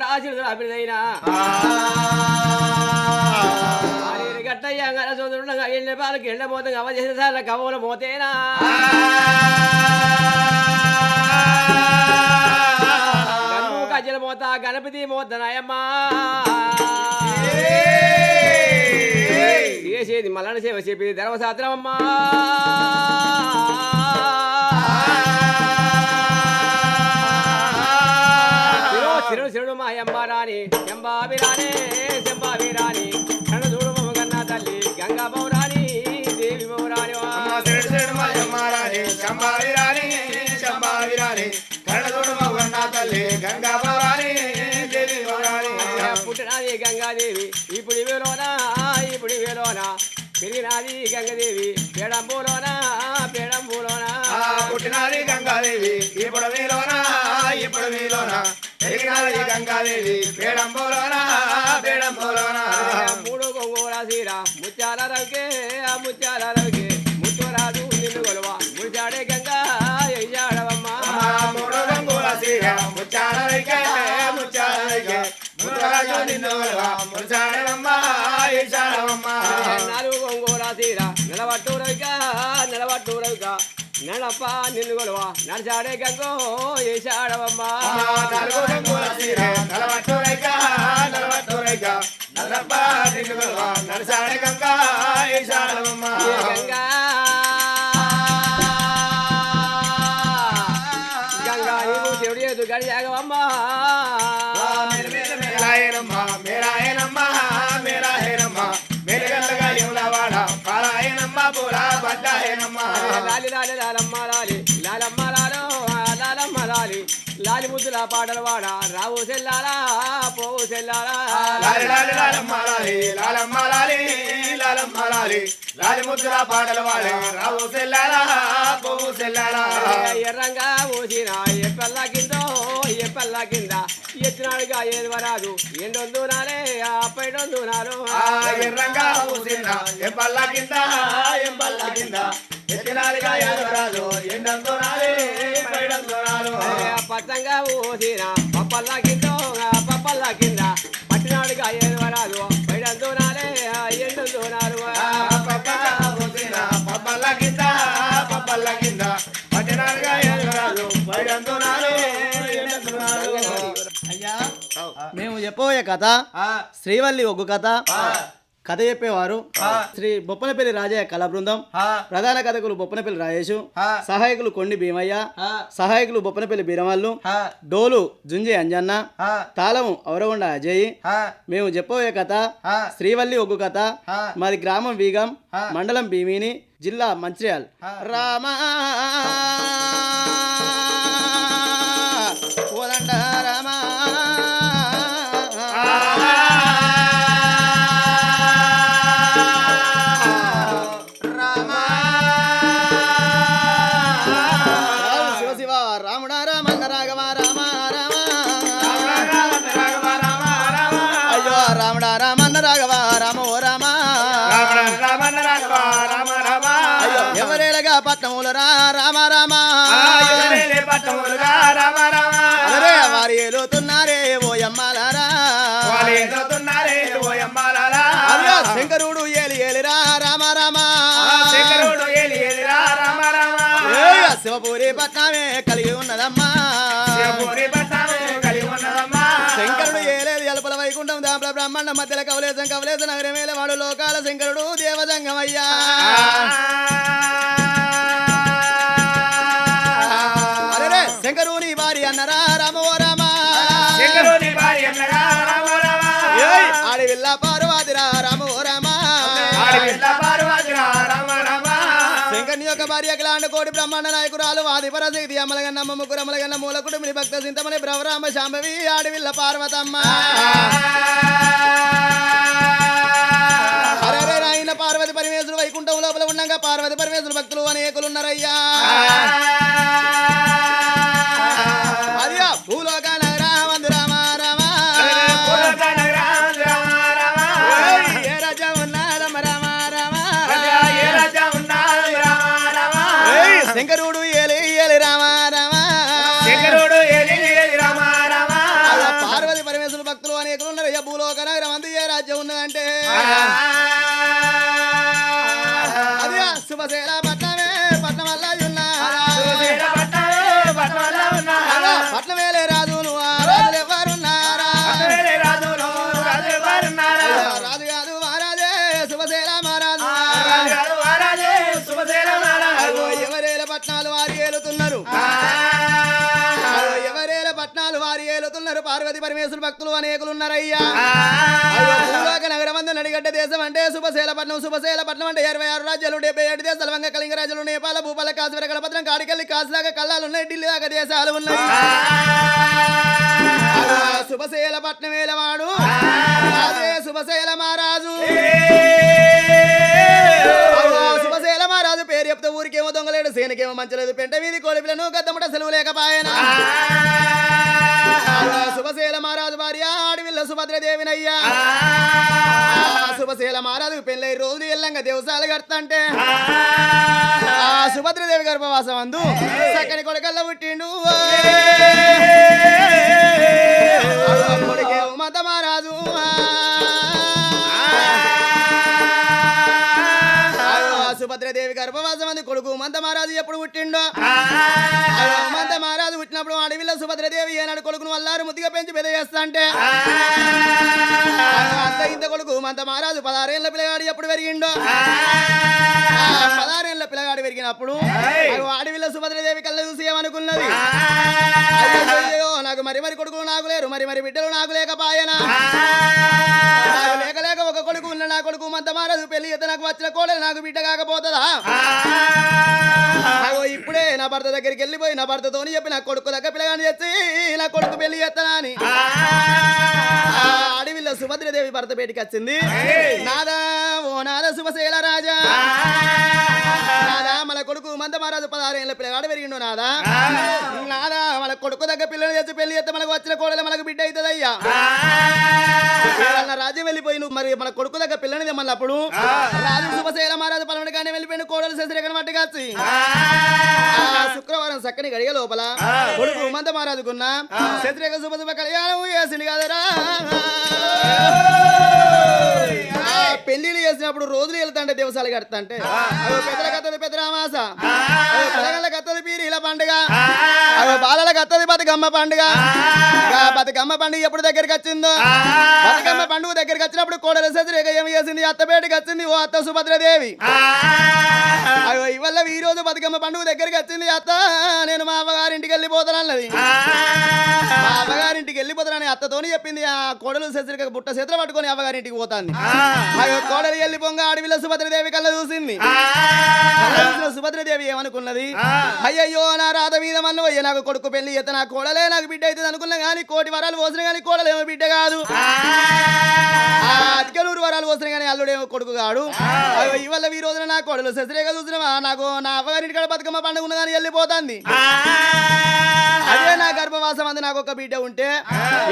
ఆశీర్వదన అభినైనా ఆరేడు గట్టయ్య అంగన సోదరుడుగా ఎండ పాలకి ఎండ అవ చేసిన సార్ల కవల మోతేనా. గన్ను గజ్జల మోత గణపతి మోత నాయమ్మా. చేసేది మల్లన సేవ చెప్పేది ధర్మశాస్త్రమమ్మా. శిరో శిరుడు శిరుడు చెంబావి రాణి చెంబావి రాణి కన్న చూడు మమ్మ కన్న తల్లి గంగా పౌరాణి దేవి పౌరాణి. పుట్టినది గంగాదేవి ఇప్పుడు వేలోనా ఇప్పుడు వేలోనా పెరిగినది గంగాదేవి పేడంబూలోనా? పేడంబూలోనా? పుట్టినది గంగాదేవి ఇప్పుడు మీలోనా ఇప్పుడు మీలోనా ఎగిరినది గంగాదేవి పేడంబోలోనా పేడంబోలోనా మూడు గొంగూర సీర ముత్యాల రవికే ఆ ముత్యాల నడప నిన్ను గొలవ నడిచాడే గంగో నిన్ను నడసాడే గంగా గంగా? గంగా నీవు చెడు ఎదు గడియాగవమ్మ పూరా బడ్డాయనమ్మ లాలి లాలి లాలమ్మ లాలి లాలమ్మ లాలో లాలమ్మ లాలి లాలి ముద్దుల పాటలు వాడ రావు సెల్లాలా పోవు సెల్లాలా లాలి లాలి లాలమ్మ లాలి లాలమ్మ లాలి లాలమ్మ లాలి లాలి ముద్దుల పాటలు వాడ రావు సెల్లారా పోవు సెల్లారా ఎర్రంగా ఊసిన ఎప్పల్ల కిందో ఎప్పల్ల కింద ఎత్తినాడుగా ఏది వరాదు. ఎండొందు నాలే ఆ పైడొందు నాలు ఆ ఎర్రంగా ఊసిన ఎంపల్ల కింద ఎంపల్ల కింద. పైడంతో నాలు పచ్చంగా ఊసిన పప్పల్ల కిందో పప్పల్ల కింద. పట్టినాడుగా ఏది వరాదు. పైడొందు నాలే ఎండొందు నాలు పబ్బల్ల కింద పబ్బల్ల కింద. మేము చెప్పబోయే కథ శ్రీవల్లి ఒగ్గు కథ. కథ చెప్పేవారు శ్రీ బొప్పనపల్లి రాజయ్య కళా బృందం. ప్రధాన కథకులు బొప్పనపల్లి రాజేషు. సహాయకులు కొండి భీమయ్య. సహాయకులు బొప్పనపల్లి బీరమల్లు. డోలు జుంజే అంజన్న. తాళము ఔరగొండ అజయ్. మేము చెప్పబోయే కథ శ్రీవల్లి ఒగ్గు కథ. మాది గ్రామం వీగం. మండలం భీమిని జిల్లా మంచిర్యాల్. రామా. అయ్యో ఎవరేలగా పట్నములు రా రామ రామ. అరే వారి ఏలుతున్నారే ఓ యమ్మలారా. అయ్యో శంకరుడు ఏలి ఏలిరా రామ రామ. ఏయ్, శివపూరి పట్నమే మధ్యల కవలేశం కవలేశ నగరమేల వాడు లోకాల శంకరుడు దేవజంగమయ్యా శంకరుని వారి అన్నరా రామ ఓ రామ ఏయ్, ఆడి విల్ల పార్వతిరా రామ రామ. శంకర్ని ఒక భార్య అఖిలాండ కోటి బ్రహ్మాండ నాయకురాలు వాది పరశక్తి అమలగన్న ముగ్గురు అమలగన్న మూల కుటుంబి భక్త సింతమని బ్రవరామ శాంభవి ఆడవిల్ల పార్వతమ్మ. పార్వతి పరమేశ్వరుడు వైకుంఠం లోపల ఉండగా పార్వతి పరమేశ్వరుడు భక్తులు అనేకులు ఉన్నారయ్యా పార్వతి పరమేశ్వరు భక్తులు అనేకులు ఉన్నారయ్యా అయ్యో, భూలోక నగరం అందు నడిగడ్డ దేశం అంటే శుభశైలపట్నం. శుభశైలపట్నం అంటే ఇరవై ఆరు రాజ్యాలు డెబ్బై ఏడు దేశాలు వంగ కళింగ రాజ్యాలు నేపాల భూపాల కాశ్మీర కళపత్రం కాడికెళ్ళి కాసులాగా కళ్ళాలు ఉన్నాయి ఢిల్లీ దాకా దేశాలు ఉన్నాయి. శుభశైలపట్నం వేలవాడు అదే శుభశైల మహారాజు. చెప్తే ఊరికేమో దొంగలేడు సేనకేమో మంచలేదు పెంట వీధి కోడిపిల్లను గద్దముట సెలవు లేకపాయనా. శుభశైల మహారాజు భార్య ఆడవిల్ల సుభద్రదేవినయ్యా. శుభశైల మహారాజు పెళ్ళై రోజులు ఎల్లంగా దేవసాలు కడతంటే ఆ. సుభద్రదేవి గర్భవాసం అందు చక్కని కొడుకల్ల పుట్టిండు. కొడుకే మహారాజు ఎప్పుడు పుట్టిండో? ఉమంత మహారాజు పుట్టినప్పుడు అడవిలో సుభద్రదేవి ఏనాడు కొడుకును వల్లారు ముద్దుగా పెంచి పెద్ద చేస్తా అంటే అంత ఇంత కొడుకు మంత మహారాజు పదహారేళ్ళ పిల్లగాడు ఎప్పుడు పెరిగిండో. పదహారేళ్ళ పిల్లగాడు పెరిగినప్పుడు అడవిలో సుభద్రదేవి కళ్ళ చూసి ఏమనుకున్నది? నాకు మరి మరి కొడుకులు నాకు లేరు మరి మరి బిడ్డలు నాకు లేకపాయనా? నాకు లేక లేక ఒక కొడుకు ఉన్న నా కొడుకు మంత మహారాజు పెళ్ళి ఎత్త నాకు వచ్చిన కోడలు నాకు బిడ్డ కాకపోతుందా? ఇప్పుడే నా భర్త దగ్గరికి వెళ్ళిపోయి నా భర్తతోని చెప్పి నా కొడుకు దగ్గర పిల్లగాని తెచ్చి నా కొడుకు పెళ్ళి చేస్తానా అని. అడవిలో సుభద్రదేవి భర్త బయటికి వచ్చింది. నాదా ఓ నాద శుభశైల రాజా. నాదా మన కొడుకు మంద మహారాజు పదహారేళ్ళ పిల్లగాడు పెరిగిండు నాదా. నాదా మన కొడుకు దగ్గర పిల్లలు తెచ్చి పెళ్ళి చేస్తే మనకు వచ్చిన కోడలు మనకు బిడ్డ అవుతుంది మరి మన కొడుకు దగ్గర పిల్లని మళ్ళీ అప్పుడు? రాజు శుభశైల మహారాజు పలవడి కానీ వెళ్ళిపోయిన కోడలు శశిరేఖను మట్టుకొచ్చి ఆ. శుక్రవారం చక్కని గడియ లోపల కొడుకు మంద మహారాజుకున్న శత్రేఖ శుభ శుభ కళ్యాణం చేసింది కదరా. పెళ్ళిళ్ళు చేసినప్పుడు రోజులు వెళ్తాంటే దేవసాలు కడతాంటే. పెద్దల కత్తది పెద్ద రామాస. కత్తది పీరీల పండుగ. బాలల కత్తది బతుకమ్మ పండుగ. బతుకమ్మ పండుగ ఎప్పుడు దగ్గరికి వచ్చిందో? బతుకమ్మ పండుగ దగ్గరికి వచ్చినప్పుడు కోడల శత్రేఖ ఏం చేసింది? అత్తపేటకి వచ్చింది ఓ అత్త సుభద్రదేవి. అయ్యో ఇవల్ల ఈ రోజు బతుకమ్మ పండుగ దగ్గరికి వచ్చింది అత్త. నేను మా అవ్వగారింటికి వెళ్ళిపోతాను అన్నది మా అవ్వగారింటికి వెళ్ళిపోతానని అత్తతోని చెప్పింది. ఆ కోడలు బుట్ట చేతులు పట్టుకొని అవ్వగారింటికి పోతాంది. కోడలు వెళ్ళిపోంగ అడవిలో సుభద్రదేవి కళ్ళ చూసింది. సుభద్రదేవి ఏమనుకున్నది? అయ్యయ్యో నా రాత మీద మన్ను అయ్యో నాకు కొడుకు పెళ్ళి ఎత్త నా కోడలే నాకు బిడ్డ అవుతుంది అనుకున్నా కానీ కోటి వరాలు పోసిన కానీ కోడలేమో బిడ్డ కాదు. ఆ. అతికలూరు వరాలు పోసిన కానీ అల్లుడేమో కొడుకు కాడు. ఇవల్ల ఈ రోజున నా కోడలు శశిరేఖ చూసినవా? నాకు నా అవ్వగారింటి కాడ బతుకమ్మ పండుగ ఉన్నదని వెళ్ళిపోతాంది. అదే నా గర్భవాసం అంది నాకు ఒక బిడ్డ ఉంటే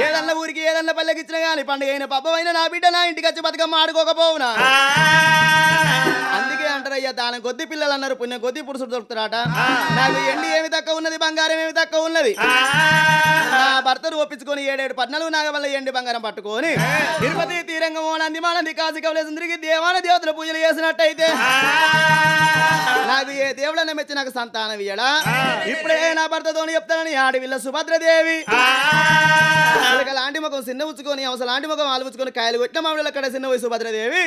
ఏదన్నా ఊరికి ఏదన్నా పల్లెకి ఇచ్చినా గానీ పండుగ అయిన పబ్బమైన నా బిడ్డ నా ఇంటికి వచ్చి బతుకమ్మ ఆడుకోకపోవునా అందుకే అంటారయ్యా దాని కొద్ది పిల్లలు అన్నారు పుణ్యం కొద్ది పురుషుడు దొరుకుతారట నాకు ఎండి ఏమి తక్కువ ఉన్నది బంగారం ఏమి తక్కువ ఉన్నది. నా భర్తను ఒప్పించుకొని ఏడేడు పద్నాలుగు నాగ వల్ల ఎండి బంగారం పట్టుకొని తిరుపతి తీరంగం నంది మానంది కాశీ కవలేసం తిరిగి దేవాన దేవతల పూజలు చేసినట్టయితే నాకు ఏ దేవుడన్న మెచ్చి నాకు సంతానం ఇయ్యడా? ఇప్పుడే నా భర్తతోని చెప్తానని ఆడవిల్ల సుభద్రదేవి. లాంటి ముఖం చిన్న ఉచ్చుకొని అవసరం లాంటి ముఖం ఆలు ఉచ్చుకొని కాయలు కొట్టిన మామిడి అక్కడ చిన్న సుభద్రదేవి.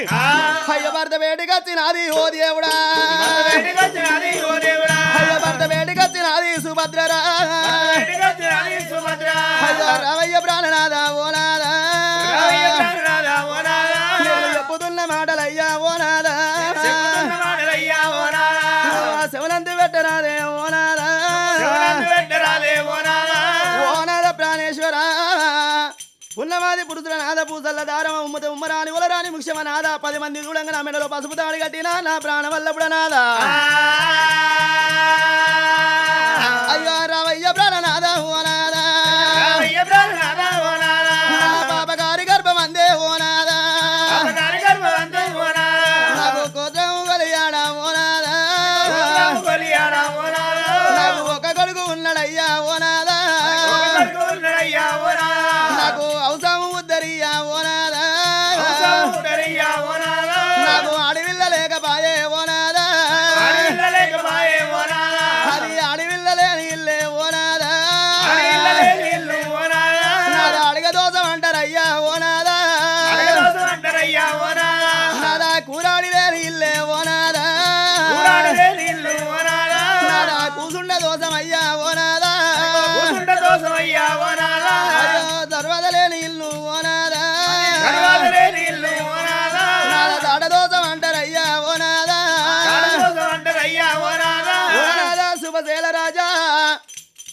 అయ్య భర్త వేడికి వచ్చినది ఓ దేవుడా. అయ్య భర్త వేడికి వచ్చినది సుభద్రరా. అయ్యో రవయ్య ప్రాణనాథ ఓ ఉన్నమాది పురుషుల నాద పూసల్ల దారమ ఉమ్మత ఉమ్మరాని ఉలరాని ముఖ్యమ నాద పది మంది చూడంగా నా మెడలో పసుపు తాడి కట్టినా నా ప్రాణ వల్లపుడ నాదా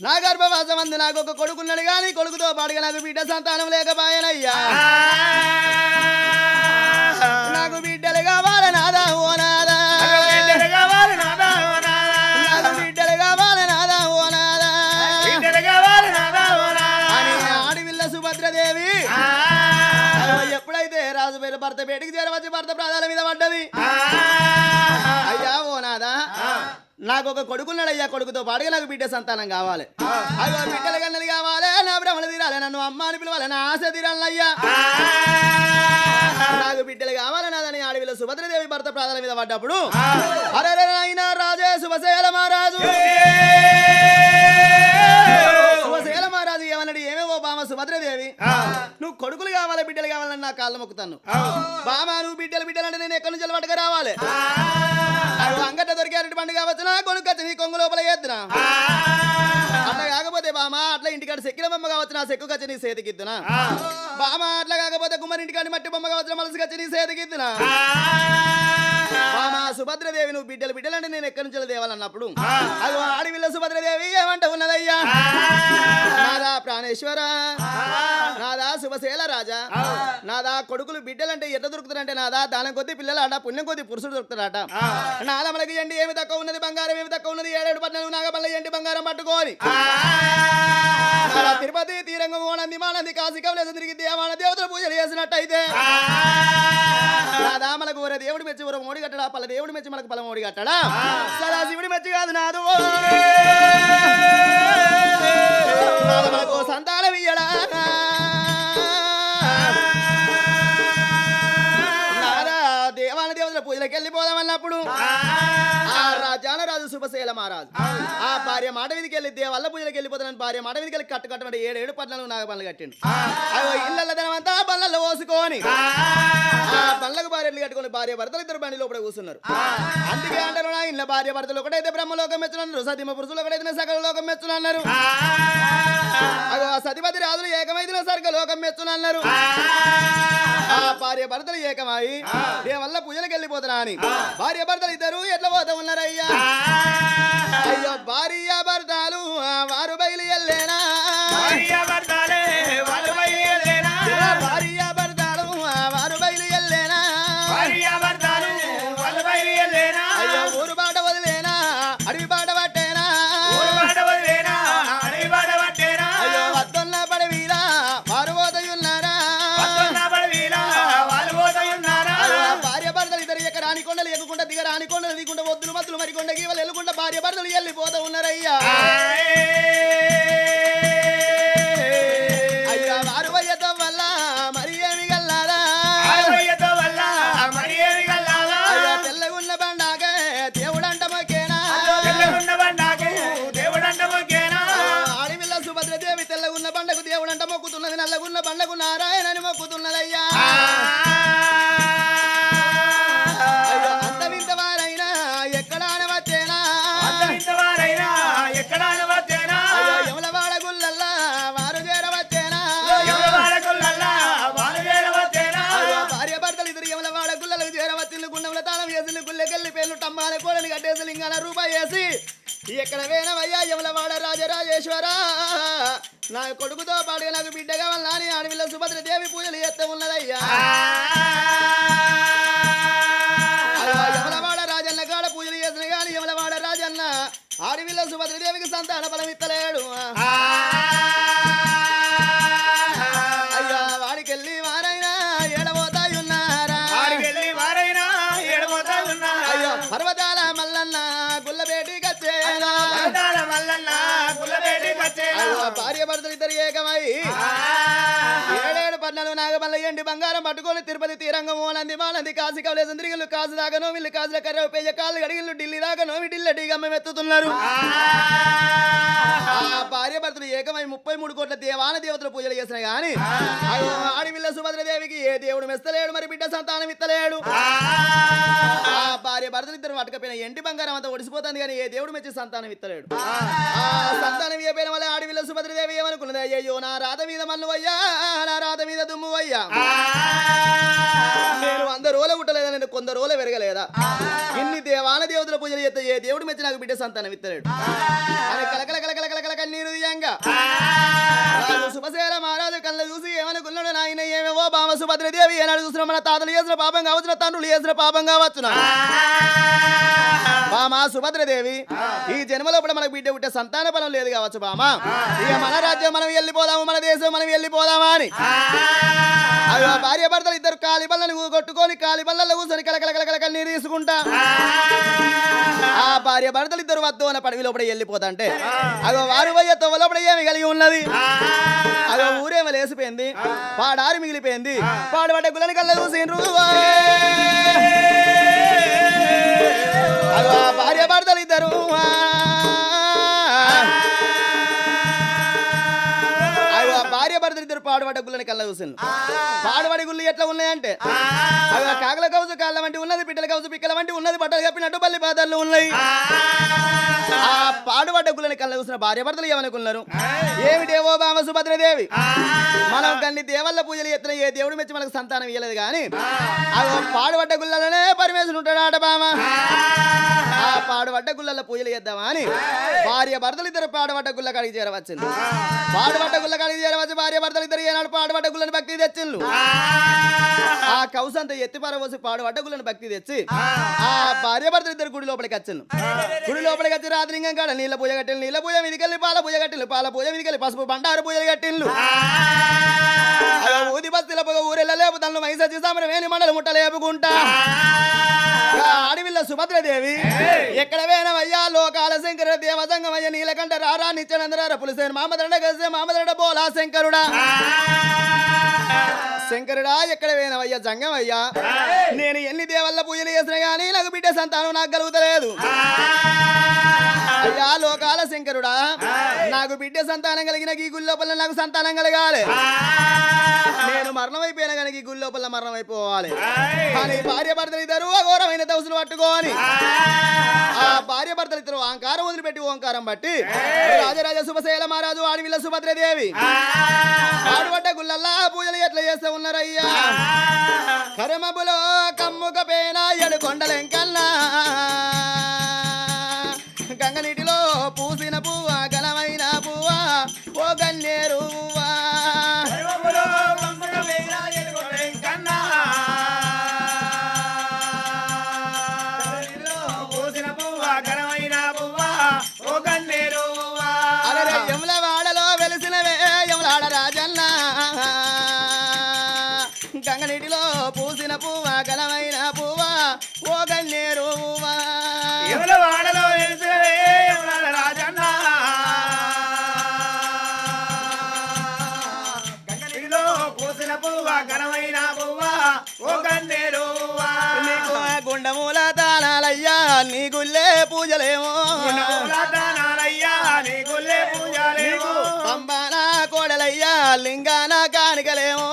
నా గర్భవాసం అందు నాకు ఒక కొడుకున్నాడు కానీ కొడుకుతో పాటుగా నాకు బిడ్డ సంతానం లేకపోయానయ్యా నాకు బిడ్డలు కావాలి నాదా ఓ నాదా బిడ్డలు కావాలి నాదా ఓ నాదా. నాకు బిడ్డలు కావాలి నాదా ఓ నాదా బిడ్డలు కావాలి నాదా ఓ నాదా. అని ఆడివిల్ల సుభద్రదేవి ఎప్పుడైతే రాజు పేరు భర్త పేటికి చేరవచ్చు భర్త ప్రాణాల మీద పడ్డది అయ్యా ఓ నాదా నాకు ఒక కొడుకున్నాడయ్యా కొడుకుతో పాటుగా నాకు బిడ్డ సంతానం కావాలి. అయ్యో బిడ్డల కన్నది కావాలి. నా భ్రమలు తీరాలి నన్ను అమ్మ అని పిలవాలి నా ఆశ తీరాలయ్యా నాకు బిడ్డలు కావాలన్నదని అడవిలో సుభద్రదేవి భర్త ప్రాణాల మీద పడ్డప్పుడు అరే నాయన రాజే శుభశైల మహారాజు. సుభద్రదేవి నువ్వు కొడుకులు కావాలి బిడ్డలు కావాలని నా కాళ్ళు మొక్కుతాను. బామ నువ్వు బిడ్డలు బిడ్డలంటే నేను ఎక్కడి నుంచి పట్టుకు రావాలి? అంగట దొరికారటి పండుగ కావచ్చునా కొనుక్కొచ్చి నీ కొంగు లోపల ఎత్తునా అట్లా కాకపోతే బామ అట్లా ఇంటికాడ సెక్కిన బొమ్మ కావచ్చు నా సెక్కు కచ్చి నీ బామ అట్లా కాకపోతే కుమ్మరి ఇంటికాడి మట్టి బొమ్మ కావచ్చు మనసు కచ్చి నీ బామ సుభద్రదేవి నువ్వు బిడ్డలు బిడ్డలంటే నేను ఎక్కడి నుంచి దేవాలన్నప్పుడు అది ఆడివిల్ల సుభద్రదేవి ఏమంట ఉన్నదయ్యా? నాదా ప్రాణేశ్వర నాదా శుభశీల రాజా నాదా కొడుకులు బిడ్డలంటే ఎట్లా దొరుకుతారంటే నాదా దానం కొద్ది పిల్లలు ఆట పుణ్యం కొద్ది పురుషుడు దొరుకుతారట. నాదా మనకి ఎండి ఏమి తక్కువ ఉన్నది బంగారం ఏమి తక్కువ ఉన్నది ఏడేడు నాగపల్ల ఎండి బంగారం పట్టుకోని తిరుపతి తీరంగం ఓనంది మానంది కాశీ కవలేసి తిరిగి దేవాన దేవతల పూజలు చేసినట్టయితే. మనకు ఊరే దేవుడి మెచ్చి ఊర మోడి కట్టడా పల్ల దేవుడి మెచ్చి మనకు పల్ల మోడి కట్టడా? సదా శివుడి మెచ్చి కాదు నాదు. సంతానం ఇయ్యడా పూజలకు వెళ్ళిపోదామన్నప్పుడు ఆ. రాజాన రాజు శుభశైల మహారాజు. ఆ. భార్య మాట మీదకి వెళ్ళి దేవల్ల పూజలకు వెళ్ళిపోతానని భార్య మాట మీదకి వెళ్ళి కట్టు కట్టమంటే ఏడు ఏడు పట్నాలు నాగ పనులు కట్టిండు. అయ్యో ఇళ్ళ ధనమంతా బల్లల్లో పోసుకొని. ఆ. పళ్ళకు భార్యలు కట్టుకొని భార్య భర్తలు ఇద్దరు బండి లోపల కూర్చున్నారు. అందుకే అంటారు నా ఇళ్ళ భార్య భర్తలు ఒకటైతే బ్రహ్మలోకం మెచ్చునన్నారు. సతీమ పురుషులు ఒకటైతే సకల లోకం మెచ్చునన్నారు. అగో ఆ సతిపతి రాజులు ఏకమైతే సర్గ లోకం మెచ్చునన్నారు భార్య భర్తలు ఏకమై దేవల్ల పూజలకు వెళ్ళిపోతున్నా అని. భార్య భర్తలు ఇద్దరు ఎట్లా పోతా ఉన్నారయ్యా? అయ్యో భార్య భర్తలు వారు బయలు వెళ్ళేనా? వాళ్ళు అడవిలో సుభద్ర దేవికి సంతాన బలం ఇత్తలేడు. అయ్యా వాడికెళ్ళి వారైనా ఏడబోతాయున్నారా? ఆడికెళ్ళి వారైనా ఏడబోతా ఉన్నా అయ్యో పర్వతాల మల్లన్న మల్లన్న గుల్లబేటి కచ్చేనా? అయ్యో భార్య భర్తలు ఇద్దరు ఏకమై పద్నాలుగు నాగమల్ల ఎండి బంగారం పట్టుకొని తిరుపతి తీరంగం ఓనంది మానంది కాశీ కవలేసం తిరిగిళ్ళు కాసు దాకా నోమిల్లు కాసుల కర్ర పేజ కాళ్ళు గడిగిళ్ళు ఢిల్లీ దాకా నోమి ఢిల్లీ ఢీగమ్మ ఎత్తుతున్నారు భార్య భర్తలు ఏకమై ముప్పై మూడు కోట్ల దేవాన దేవతల పూజలు చేసిన గాని ఆడివిల్ల సుభద్ర దేవికి ఏ దేవుడు మెస్తలేడు మరి బిడ్డ సంతానం ఇత్తలేడు. ఆ. భార్య భర్తలు ఇద్దరు పట్టుకపోయిన ఎండి బంగారం అంతా ఒడిసిపోతుంది కానీ ఏ దేవుడు మెచ్చి సంతానం ఇత్తలేడు. సంతానం ఇవ్వపోయిన వల్ల ఆడివిల్ల సుభద్ర దేవి ఏమనుకున్నది? అయ్యో నా రాధ మీద మన్ను అయ్యా నా రాధ మీద దుమ్ము అయ్యా నేను వంద రోజులు పుట్టలేదా నేను? కొంద రోజులు పెరగలేదా? ఇన్ని దేవాన దేవతల పూజలు చేస్తే ఏ దేవుడు మెచ్చి నాకు బిడ్డ సంతానం ఇత్తలేడు అని కలకల కలకల కలకల కన్నీరు దియంగా శుభశేల మహారాజు కళ్ళ చూసి ఏమనుకున్నాడు నాయన ఏమేవో బామ సుభద్రదేవి ఏనాడు చూసిన మన తాతలు చేసిన పాపం కావచ్చున తండ్రులు చేసిన పాపం కావచ్చున బామ సుభద్రదేవి ఈ జన్మలో కూడా మనకు బిడ్డ పుట్టే సంతాన బలం లేదు కావచ్చు బామ. ఇక మన రాజ్యం మనం వెళ్ళిపోదాము మన దేశం మనం వెళ్ళిపోదామా అని. భార్య భర్తలు ఇద్దరు కాలి బల్లను కొట్టుకొని కాలి బల్లలో కూర్చొని కలకల కలకల కన్నీరు తీసుకుంటా. ఆ. భార్య భర్తలు ఇద్దరు వద్దు అన్న పడవి లోపల వెళ్ళిపోతా అంటే అగో వారు పోయే తొవ్వ లోపల ఏమి కలిగి ఉన్నది? అగో ఊరేమో లేసిపోయింది పాడారి మిగిలిపోయింది. పాడుబడ్డ గులని కళ్ళ చూసిండ్రు అగో ఆ భార్య భర్తలు ఇద్దరు అగో పాడుబడ్డ గుళ్ళని కళ్ళ చూసిండ్రు పాడుబడి గుళ్ళు ఎట్లా ఉన్నాయంటే? అవి కాకల కౌసు కాళ్ళ వంటి ఉన్నది పిట్టల కౌసు పిక్కల వంటి ఉన్నది బట్టలు కప్పినట్టు పల్లి పాదాలు ఉన్నాయి. ఆ పాడుబడ్డ గుళ్ళని కళ్ళ చూసిన భార్య భర్తలు ఏమనుకున్నారు? ఏమిటేవో బామ సుభద్రదేవి మనం కన్ని దేవల్ల పూజలు ఎత్తున ఏ దేవుడు మెచ్చి మనకు సంతానం ఇవ్వలేదు కానీ ఆ. పాడుబడ్డ గుళ్ళలోనే పరమేశ్వరుడు ఉంటాడాట బామ. ఆ. పాడుబడ్డ గుళ్ళల్లో పూజలు చేద్దామా అని భార్య భర్తలు ఇద్దరు పాడుబడ్డ గుళ్ళ కాడికి చేరవచ్చింది పాడుబడ్డ గుళ్ళ కాడికి చేరవచ్చు భార్య భర్తలు ఇద్దరు ఏనాడు పాడుబడ్డ గుళ్ళని భక్తి తెచ్చిండ్రు. ఆ. కౌసంత ఎత్తి పారబోసి పాడు అడ్డగులను భక్తి తెచ్చి ఆ. భార్య భర్తలు ఇద్దరు గుడి లోపలికి వచ్చిండు గుడి లోపలికి వచ్చి రాత్రింగం కాడ నీళ్ళ పూజ కట్టిండు నీళ్ళ పూజ మీదికెళ్ళి పాల పూజ కట్టిండు పాల పూజ మీదికెళ్ళి పసుపు బండారు పూజలు కట్టిండు అయ్యో, ఊది బస్తీల పొగ ఊరెళ్ళ లేపు తనను మైసచ్చి సామర వేణి మండలు ముట్ట లేపుకుంటా. ఇక ఆడవిల్ల సుభద్రదేవి. ఎక్కడ వేనవయ్యా లోకాల శంకర దేవసంగమయ్య నీలకంఠ రారా నిత్యానందరార పులిసేను మామదరడ గసే మామదరడ బోలా శంకరుడా. శంకరుడా ఎక్కడ వేనవయ్యా జంగమయ్యా? నేను ఎన్ని దేవల్ల పూజలు చేసినా గానీ నాకు బిడ్డ సంతానం నాకు కలుగుతలేదు. అయ్యా లోకాల శంకరుడా నాకు బిడ్డ సంతానం కలిగిన ఈ లోపల నాకు సంతానం కలగాలి. నేను మరణం అయిపోయినా కనుక ఈ గుడి లోపల మరణం అయిపోవాలి. కానీ భార్య భర్తలు ఇద్దరు అఘోరమైన దవసులు పట్టుకొని ఆ భార్య భర్తలు ఇద్దరు ఓంకారం వదిలిపెట్టి ఓంకారం బట్టి రాజరాజ శుభశైల మహారాజు ఆడవిల్ల సుభద్రదేవి. ఆడబడ్డ గుళ్ళల్లా పూజలు ఎట్లా చేస్తూ ఉన్నారయ్యా? కరమబులో కమ్ముక పేన ఎడు కొండలెంకల్లా గుండమూల తాళాలయ్యా నీ గుల్లే పూజలేమో గుణముల దానాలయ్యా, నీ గుల్లే పూజలేమో. పంబాన కోడలయ్యా లింగాన కానికలేమో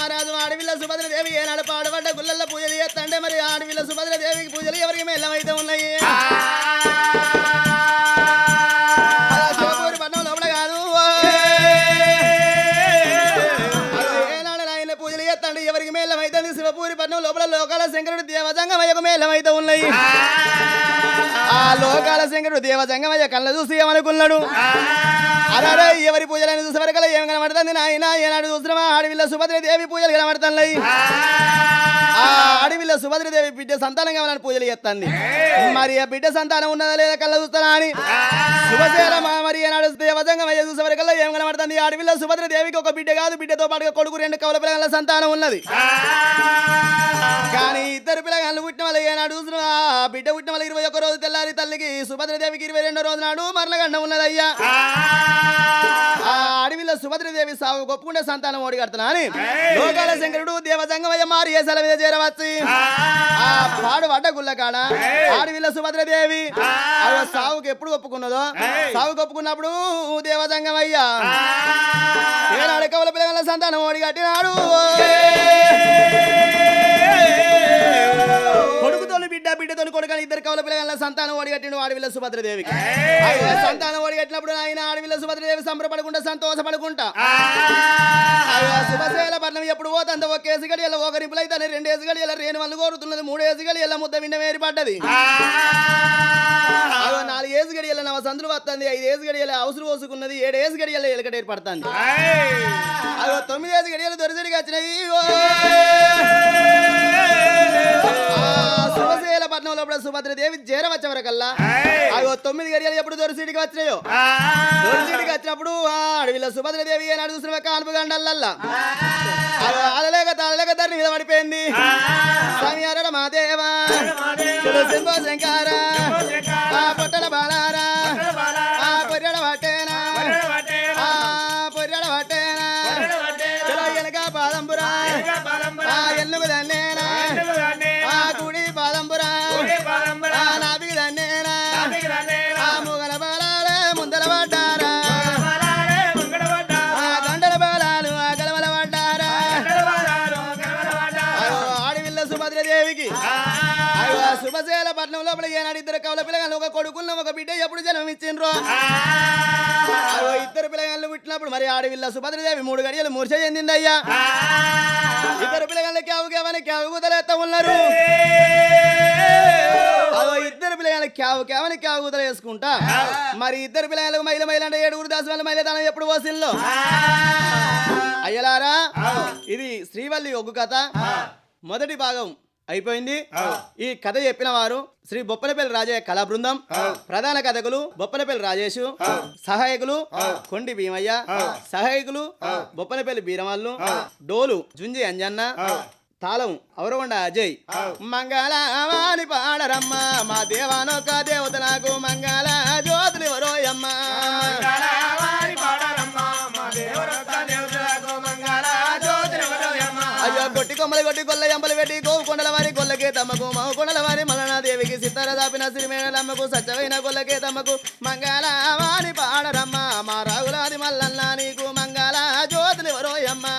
మహారాజు ఆడవిల్ల సుభద్ర దేవి ఏనాడు పాడబడ్డ గుళ్ళల్లో పూజలు చేస్తంటే మరి ఆడవిల్ల సుభద్రదేవికి పూజలు ఎవరికి మెల్లమైతే ఉన్నాయి? అలా లోపల కాదు. పూజలు ఎవరికి మేలమైతే శివపూరి పట్నం లోపల లోకాల శంకరుడు దేవతంగా మేలమైతే ఉన్నాయి. లోకాల శంకరుడు దేవజంగమయ్య కళ్ళ చూసి ఏమనుకున్నాడు? అరే ఎవరి పూజలని చూసే వరకల్లా ఏం కనబడుతుంది నాయన? ఏనాడు చూసినవా ఆడవిల్ల సుభద్ర దేవి పూజలు కనబడుతున్నాయి. ఆ అడవిలో సుభద్రదేవి బిడ్డ సంతానం కావాలని పూజలు చేస్తుంది. మరి ఆ బిడ్డ సంతానం ఉన్నదా లేదా కళ్ళ చూస్తానా అని? మరి ఏనాడు దేవజంగం అయ్యే చూసే వరకల్లా ఏం కనబడుతుంది? ఆ అడవిలో సుభద్రదేవికి ఒక బిడ్డ కాదు బిడ్డతో పాటుగా కొడుకు రెండు కవల పిల్లల సంతానం ఉన్నది. కానీ ఇద్దరు పిల్లగాళ్ళు పుట్టిన వాళ్ళు ఏనాడు చూసిన ఆ బిడ్డ పుట్టిన వాళ్ళు ఇరవై ఒక్క రోజు తెల్లారి తల్లికి సుభద్రదేవికి ఇరవై రెండో రోజు నాడు మరణగండ ఉన్నదయ్యా. ఆ! అడవిలో సుభద్రదేవి సాగు గొప్పకుండా సంతానం ఓడి కడుతున్నా అని. లోకాల శంకరుడు దేవజంగమయ్య మారి ఏ సెల మీద చేరవచ్చు? ఆ! పాడు పడ్డ గుళ్ళ కాడ ఆడవిల్ల సుభద్రదేవి సావుకు ఎప్పుడు ఒప్పుకున్నదో? సావుకు ఒప్పుకున్నప్పుడు దేవజంగమయ్య ఏనాడు కవుల పిల్లల సంతానం ఓడి కట్టినాడు. కొడుకుతోని బిడ్డ బిడ్డతోని కొడుకని ఇద్దరు కవుల పిల్లల సంతానం ఓడి కట్టిండు ఆడవిల్ల సుభద్రదేవికి. సంతానం ఓడి కట్టినప్పుడు ఆయన ఆడవిల్ల సుభద్రదేవి సంబరపడుకుంటా సంతోషపడుకుంటా శుభశైల పట్నం ఎప్పుడు పోతంత ఒక కేసు గడియల ఒక రిపులు అయితే రెండు ఏసు గడియల రేణు వాళ్ళు కోరుతున్నది మూడు ఏసు గడియల ముద్ద విండ వేరి పడ్డది. అయ్యో, నాలుగు ఏసు గడియల నవ సందులు వస్తుంది ఐదు ఏసు గడియల అవసరం పోసుకున్నది ఏడు ఏసు గడియల ఎలకట ఏర్పడుతుంది. తొమ్మిది ఏసు గడియలు దొరిసడికి వచ్చినాయి శుభశైల పట్నం లోపల సుభద్రదేవి చేరవచ్చే వరకల్లా అయ్యో తొమ్మిది గడియలు ఎప్పుడు దొరిసడికి వచ్చినాయో? దొరిసడికి వచ్చినప్పుడు ఆ అడవిలో సుభద్రదేవి ఏనాడు చూసిన కానుపు గండల్లల్లా అలలేక తలలేక ధరణి మీద పడిపోయింది. స్వామి అరడ మాదేవా శంకార. పొట్టల బాలారా. సుభద్రదేవికి. శుభశైల పట్నం లోపల ఏనాడు ఇద్దరు కవల పిల్లగాళ్ళు ఒక కొడుకున్న ఒక బిడ్డ ఎప్పుడు జన్మనిచ్చిండ్రు ఇద్దరు పిల్లగాళ్ళు పుట్టినప్పుడు మరి ఆడవిల్ల సుభద్రదేవి మూడు గడియలు మూర్ఛ చెందింది అయ్యా ఇద్దరు పిల్లగాళ్ళు క్యావు కేవని క్యావు కుదలేస్తా ఉన్నారు. ఇద్దరు పిల్లగాళ్ళు క్యావు కేవని క్యావు కుదర వేసుకుంటా? మరి ఇద్దరు పిల్లగాళ్ళకు మైల మైల అంటే ఏడుగురు దాసు వాళ్ళ మైల దానం ఎప్పుడు పోసిల్లో? అయ్యలారా ఇది శ్రీవల్లి ఒగ్గు కథ. మొదటి భాగం అయిపోయింది. ఈ కథ చెప్పిన వారు శ్రీ బొప్పనపల్లి రాజయ్య కళా బృందం ప్రధాన కథకులు బొప్పనపల్లి రాజేషు సహాయకులు కొండి భీమయ్య సహాయకులు బొప్పనపల్లి బీరమల్లు డోలు జుంజి అంజన్న తాళం అవరగొండ అజయ్ మంగళవాణి పాడరమ్మ మా దేవానొక్క దేవత నాకు మంగళ జ్యోతులు కొమ్మలు కొట్టి కొల్ల ఎంబలు పెట్టి గోవు కొండల వారి కొల్లకే తమ్మకు మగ కొండల వారి మలనాదేవికి సిత్తర దాపిన సిరిమేనలమ్మకు సత్యమైన కొల్లకే తమ్మకు మంగళ వాణి పాడరమ్మ. మా రాగులాది మల్లన్న నీకు మంగళ జ్యోతులు మా.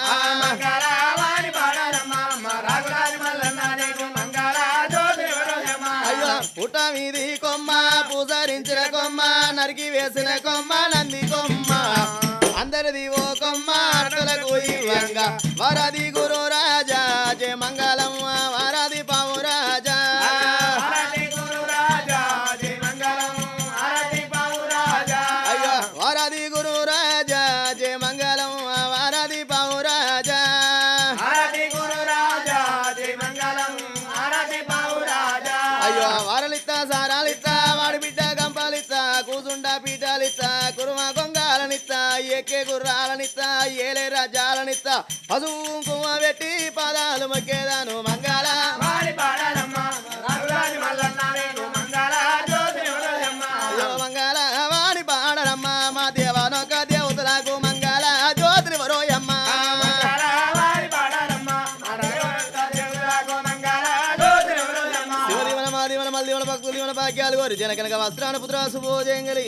అయ్యో పుట్ట మీది కొమ్మ పూసరించిన కొమ్మ నరికి వేసిన కొమ్మ నంది కొమ్మ. అందరిది ఓ కొమ్మ అర్తులకు ఇవ్వంగా వరది గుర్రాలనిత్తా ఏలే రాజాలనిత్తా పశువు కుమ్మ పెట్టి పాదాలు మొక్కేదాను మంగళ మంగళ వాణి పాడరమ్మ మా దేవానొక దేవతలకు మంగళ జ్యోతిని వరోయమ్మ. శివదివన మాదివన మల్దివన భక్తులు దివన భాగ్యాలు కోరి జనకనక వస్త్రాన పుత్ర శుభోజయంగలి